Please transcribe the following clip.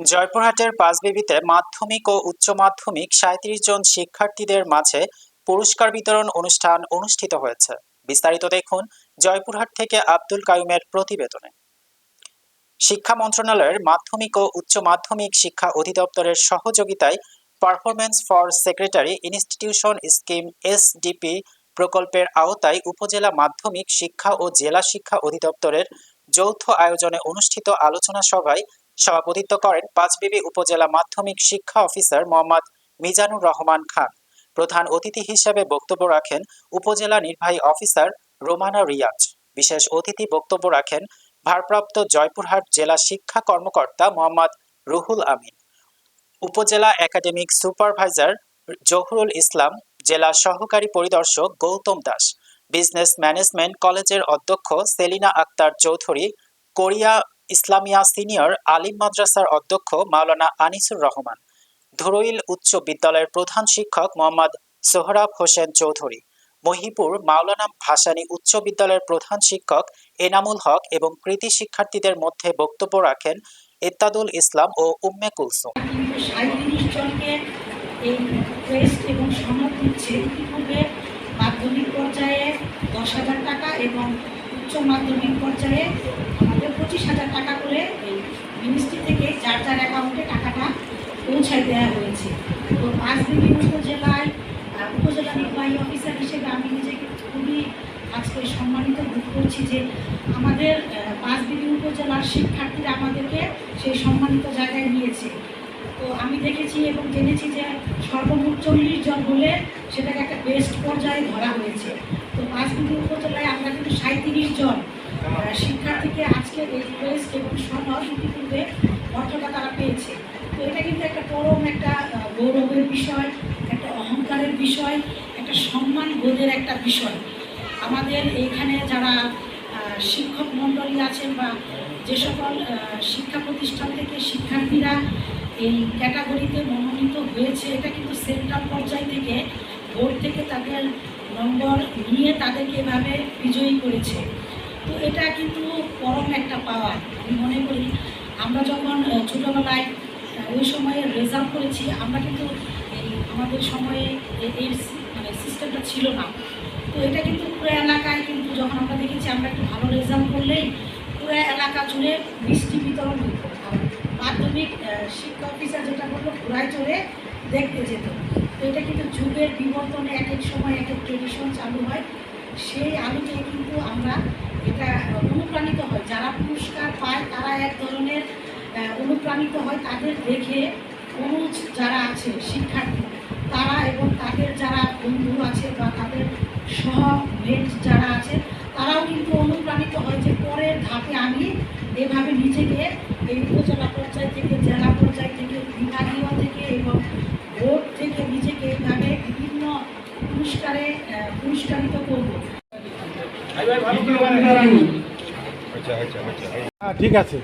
জয়পুরহাটের পাঁচবিবিতে মাধ্যমিক ও উচ্চ মাধ্যমিক সাঁত্রিশ জন শিক্ষার্থীদের মাঝে পুরস্কার বিতরণ অনুষ্ঠান অনুষ্ঠিত হয়েছে। বিস্তারিত দেখুন জয়পুরহাট থেকে আব্দুল কায়ুমের প্রতিবেদনে। শিক্ষা মন্ত্রণালয়ের মাধ্যমিক ও উচ্চ মাধ্যমিক শিক্ষা অধিদপ্তরের সহযোগিতায় performance for secretary institution scheme SDP প্রকল্পের আওতায় উপজেলা মাধ্যমিক শিক্ষা ও জেলা শিক্ষা অধিদপ্তরের যৌথ আয়োজনে অনুষ্ঠিত আলোচনা সভায় সভাপতিত্ব করেন পাঁচবিবি উপজেলা মাধ্যমিক শিক্ষা অফিসার মোহাম্মদ মিজানুর রহমান খান। প্রধান অতিথি হিসেবে বক্তব্য রাখেন উপজেলা নির্বাহী অফিসার রোমানা রিয়াজ। বিশেষ অতিথি বক্তব্য রাখেন ভারপ্রাপ্ত জয়পুরহাট জেলা শিক্ষা কর্মকর্তা মোহাম্মদ রুহুল আমিন। উপজেলা একাডেমিক সুপারভাইজার জহুরুল ইসলাম, জেলা সহকারী পরিদর্শক গৌতম দাস, বিজনেস ম্যানেজমেন্ট কলেজের অধ্যক্ষ সেলিনা আক্তার চৌধুরী, কোরিয়া ইসলামিয়া সিনিয়র আলিম মাদ্রাসার অধ্যক্ষ মাওলানা আনিসুর রহমান, ধুরইল উচ্চ বিদ্যালয়ের প্রধান শিক্ষক মোহাম্মদ সোহরাব হোসেন চৌধুরী, মহিপুর মাওলানা ভাসানী উচ্চ বিদ্যালয়ের প্রধান শিক্ষক এনামুল হক এবং কৃতি শিক্ষার্থীদের মধ্যে বক্তব্য রাখেন এত্তাদুল ইসলাম ও উম্মে কুলসুম। মাধ্যমিক পর্যায়ে দশ হাজার টাকা এবং উচ্চ মাধ্যমিক পর্যায়ে আমাদের পঁচিশ হাজার টাকা করে মিনিস্ট্রি থেকে যার যার অ্যাকাউন্টে টাকাটা পৌঁছায় দেওয়া হয়েছে। তো পাঁচ দিন উপজেলায় উপজেলা নির্বাহী অফিসার হিসেবে আমি নিজেকে খুবই আজকে সম্মানিত বোধ করছি যে আমাদের পাঁচ দিন উপজেলার শিক্ষার্থীরা আমাদেরকে সেই সম্মানিত জায়গায় নিয়েছে। তো আমি দেখেছি এবং জেনেছি যে সর্বমোট চল্লিশ জন হলে সেটাকে একটা বেস্ট পর্যায়ে ধরা হয়েছে। তো পাঁচ পাঁচবিবি উপজেলায় আমরা কিন্তু সাঁত্রিশ জন শিক্ষার্থীকে আজকে বেস্ট এবং সনদ ইতিপূর্বে অর্থটা তারা পেয়েছে। তো এটা কিন্তু একটা পরম একটা গৌরবের বিষয়, একটা অহংকারের বিষয়, একটা সম্মান বোধের একটা বিষয়। আমাদের এখানে যারা শিক্ষক মণ্ডলী আছেন বা যে সকল শিক্ষা প্রতিষ্ঠান থেকে শিক্ষার্থীরা এই ক্যাটাগরিতে মনোনীত হয়েছে, এটা কিন্তু সেন্ট্রাল পর্যায় থেকে বোর্ড থেকে তাদের নম্বর নিয়ে তাদেরকে এভাবে বিজয়ী করেছে। তো এটা কিন্তু পরম একটা পাওয়া। আমি মনে করি, আমরা যখন ছোটোবেলায় ওই সময়ে রেজাল্ট করেছি, আমরা কিন্তু আমাদের সময়ে এর মানে সিস্টেমটা ছিল না। তো এটা কিন্তু পুরো এলাকায় কিন্তু যখন আমরা দেখেছি, আমরা একটু ভালো রেজাল্ট করলেই পুরো এলাকা জুড়ে মিষ্টি বিতরণ হতো। মাধ্যমিক শিক্ষা অফিসার যেটা বলল ঘোড়ায় চড়ে দেখতে যেত। তো এটা কিন্তু যুগের বিবর্তনে এক এক সময় এক এক ট্রেডিশন চালু হয়। সেই আলোতে কিন্তু আমরা এটা অনুপ্রাণিত হয়। যারা পুরস্কার পায়, তারা এক ধরনের অনুপ্রাণিত হয় তাদের দেখে অনুজ যারা আছে, শিক্ষার্থী, তারা এবং তাদের যারা বন্ধু আছে বা তাদের সহমেট যারা আছে, তারাও কিন্তু অনুপ্রাণিত হয় যে পরের ধাপে আমি এভাবে নিজেকে এই উপজেলা পর্যায় থেকে পুরস্কারে পুরস্কারিত করব। আচ্ছা আচ্ছা আচ্ছা। হ্যাঁ ঠিক আছে।